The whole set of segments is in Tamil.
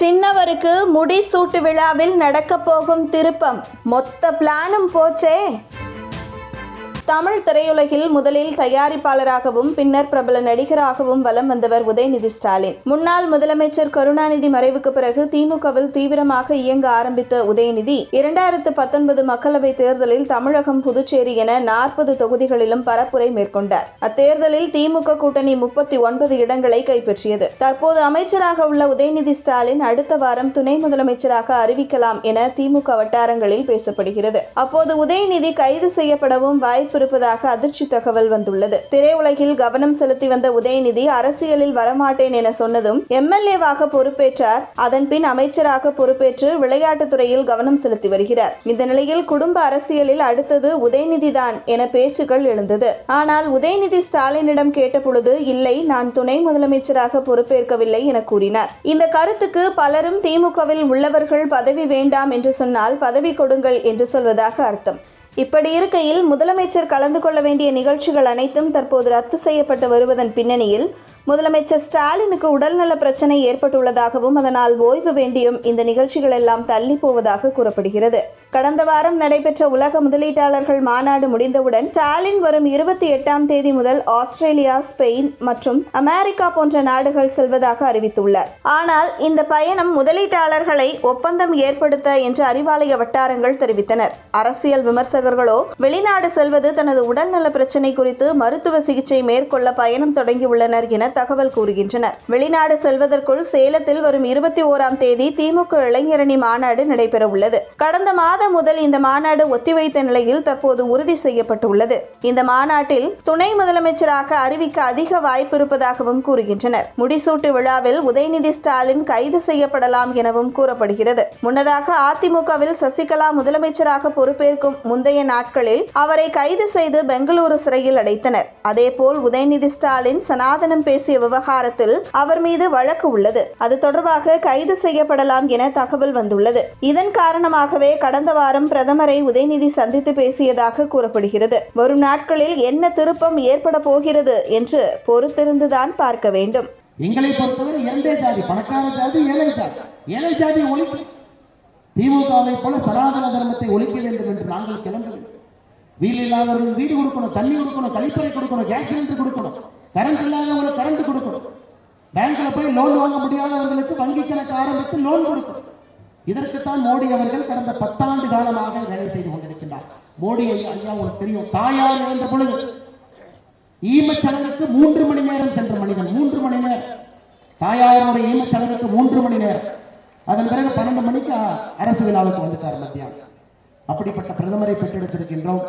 சின்னவருக்கு முடிசூட்டு விழாவில் நடக்கப் போகும் திருப்பம். மொத்த பிளானும் போச்சே. தமிழ் திரையுலகில் முதலில் தயாரிப்பாளராகவும் பின்னர் பிரபல நடிகராகவும் வலம் வந்தவர் உதயநிதி ஸ்டாலின். முன்னாள் முதலமைச்சர் கருணாநிதி மறைவுக்கு பிறகு திமுகவில் தீவிரமாக இயங்க ஆரம்பித்த உதயநிதி இரண்டாயிரத்து பத்தொன்பது மக்களவைத் தேர்தலில் தமிழகம் புதுச்சேரி என நாற்பது தொகுதிகளிலும் பரப்புரை மேற்கொண்டார். அத்தேர்தலில் திமுக கூட்டணி முப்பத்தி ஒன்பது இடங்களை கைப்பற்றியது. தற்போது அமைச்சராக உள்ள உதயநிதி ஸ்டாலின் அடுத்த வாரம் துணை முதலமைச்சராக அறிவிக்கலாம் என திமுக வட்டாரங்களில் பேசப்படுகிறது. அப்போது உதயநிதி கைது செய்யப்படவும் வாய்ப்பு இருப்பதாக அதிர்ச்சி தகவல் வந்துள்ளது. திரையுலகில் கவனம் செலுத்தி வந்த உதயநிதி அரசியலில் வரமாட்டேன் என சொன்னதும் எம்எல்ஏவாக பொறுப்பேற்றார். அதன் பின் அமைச்சராக பொறுப்பேற்று விளையாட்டுத் துறையில் கவனம் செலுத்தி வருகிறார். இந்த நிலையில் குடும்ப அரசியலில் அடுத்தது உதயநிதி தான் என பேச்சுகள் எழுந்தது. ஆனால் உதயநிதி ஸ்டாலினிடம் கேட்டபொழுது இல்லை நான் துணை முதலமைச்சராக பொறுப்பேற்கவில்லை என கூறினார். இந்த கருத்துக்கு பலரும் திமுகவில் உள்ளவர்கள் பதவி வேண்டாம் என்று சொன்னால் பதவி கொடுங்கள் என்று சொல்வதாக அர்த்தம். இப்படி இருக்கையில் முதலமைச்சர் கலந்து கொள்ள வேண்டிய நிகழ்ச்சிகள் அனைத்தும் தற்போது ரத்து செய்யப்பட்டு வருவதன் பின்னணியில் முதலமைச்சர் ஸ்டாலினுக்கு உடல்நல பிரச்சனை ஏற்பட்டுள்ளதாகவும் அதனால் ஓய்வு வேண்டியும் இந்த நிகழ்ச்சிகள் எல்லாம் தள்ளி போவதாக கூறப்படுகிறது. கடந்த வாரம் நடைபெற்ற உலக முதலீட்டாளர்கள் மாநாடு முடிந்தவுடன் ஸ்டாலின் வரும் இருபத்தி எட்டாம் தேதி முதல் ஆஸ்திரேலியா ஸ்பெயின் மற்றும் அமெரிக்கா போன்ற நாடுகள் செல்வதாக அறிவித்துள்ளார். ஆனால் இந்த பயணம் முதலீட்டாளர்களை ஒப்பந்தம் ஏற்படுத்த என்று அறிவாலய வட்டாரங்கள் தெரிவித்தனர். அரசியல் விமர்சகர்களோ வெளிநாடு செல்வது தனது உடல்நல பிரச்சினை குறித்து மருத்துவ சிகிச்சை மேற்கொள்ள பயணம் தொடங்கியுள்ளனர் என தகவல் கூறுகின்றனர். வெளிநாடு செல்வதற்குள் சேலத்தில் வரும் இருபத்தி ஓராம் தேதி திமுக இளைஞரணி மாநாடு நடைபெற உள்ளது கடந்த மாதம் முதல் இந்த மாநாடு ஒத்திவைத்த நிலையில் தற்போது உறுதி செய்யப்பட்டுள்ளது. இந்த மாநாட்டில் துணை முதலமைச்சராக அறிவிக்க அதிக வாய்ப்பு இருப்பதாகவும் கூறுகின்றனர். முடிசூட்டு விழாவில் உதயநிதி ஸ்டாலின் கைது செய்யப்படலாம் எனவும் கூறப்படுகிறது. முன்னதாக அதிமுகவில் சசிகலா முதலமைச்சராக பொறுப்பேற்கும் முந்தைய நாட்களில் அவரை கைது செய்து பெங்களூரு சிறையில் அடைத்தனர். அதேபோல் உதயநிதி ஸ்டாலின் சனாதனம் பேசிய விவகாரத்தில் அவர் மீது வழக்கு உள்ளது. அது தொடர்பாக கைது செய்யப்படலாம் என தகவல் வந்துள்ளது. இதன் காரணமாகவே கடந்த வாரம் பிரதமரை உதயநிதி சந்தித்து பேசியதாக கூறப்படுகிறது. வரும் நாட்களில் என்ன திருப்பம் ஏற்பட போகிறது என்று பொறுத்திருந்துதான் பார்க்க வேண்டும். எங்களை பொறுத்தவரை இரண்டே ஜாதி பணக்கார ஜாதி ஏழை ஜாதி. ஏழை ஜாதி ஒழிக்க திமுகவை போல சனாதன தர்மத்தை ஒழிக்க வேண்டும் என்று நாங்கள் கிளம்புகிறோம் வீடு இல்லாதவர்கள் வீடு கொடுக்கணும் தண்ணி கொடுக்கணும் கழிப்பறை கொடுக்கணும் கேஸ் சிலிண்டர் கொடுக்கணும். கரண்ட் இல்லாதவங்களுக்கு கரண்ட் கொடுக்கணும் பேங்க்ல போய் லோன் வாங்க முடியாதவர்களுக்கு வங்கி கணக்கு ஆரம்பித்து லோன் கொடுக்கணும் இதற்குத்தான் மோடி அவர்கள் கடந்த பத்தாண்டு காலமாக வேலை செய்து கொண்டிருக்கின்றார். மோடி ஐயா ஐயா உங்களுக்கு தெரியும் தாயார் இருந்த பொழுது ஈமச்சடங்குக்கு மூன்று மணி நேரம் சென்ற மனிதன் மூன்று மணி நேரம். தாயாருடைய ஈமச்சடங்குக்கு மூன்று மணி நேரம். அதன் பிறகு பன்னெண்டு மணிக்கு அரசு விழாவுக்கு வந்துட்டார் மத்தியானம். அப்படிப்பட்ட பிரதமரை பெற்றெடுத்திருக்கின்றோம்.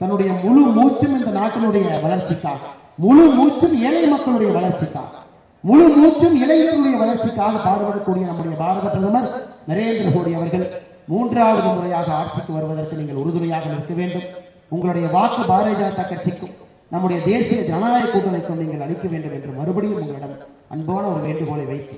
தன்னுடைய முழு மூச்சும் இந்த நாட்டினுடைய வளர்ச்சிக்காக. முழு மூச்சும் ஏழை மக்களுடைய வளர்ச்சிக்காக முழு மூச்சும் இளைஞர்களுடைய வளர்ச்சிக்காக பாடுபடக்கூடிய நம்முடைய பாரத பிரதமர் நரேந்திர மோடி அவர்கள் மூன்றாவது முறையாக ஆட்சிக்கு வருவதற்கு நீங்கள் உறுதுணையாக நிற்க வேண்டும். உங்களுடைய வாக்கு பாரதிய ஜனதா கட்சிக்கும் நம்முடைய தேசிய ஜனநாயக கூட்டணிக்கும் நீங்கள் அளிக்க வேண்டும் என்று மறுபடியும் உங்களிடம் அன்பான ஒரு வேண்டுகோளை வைத்து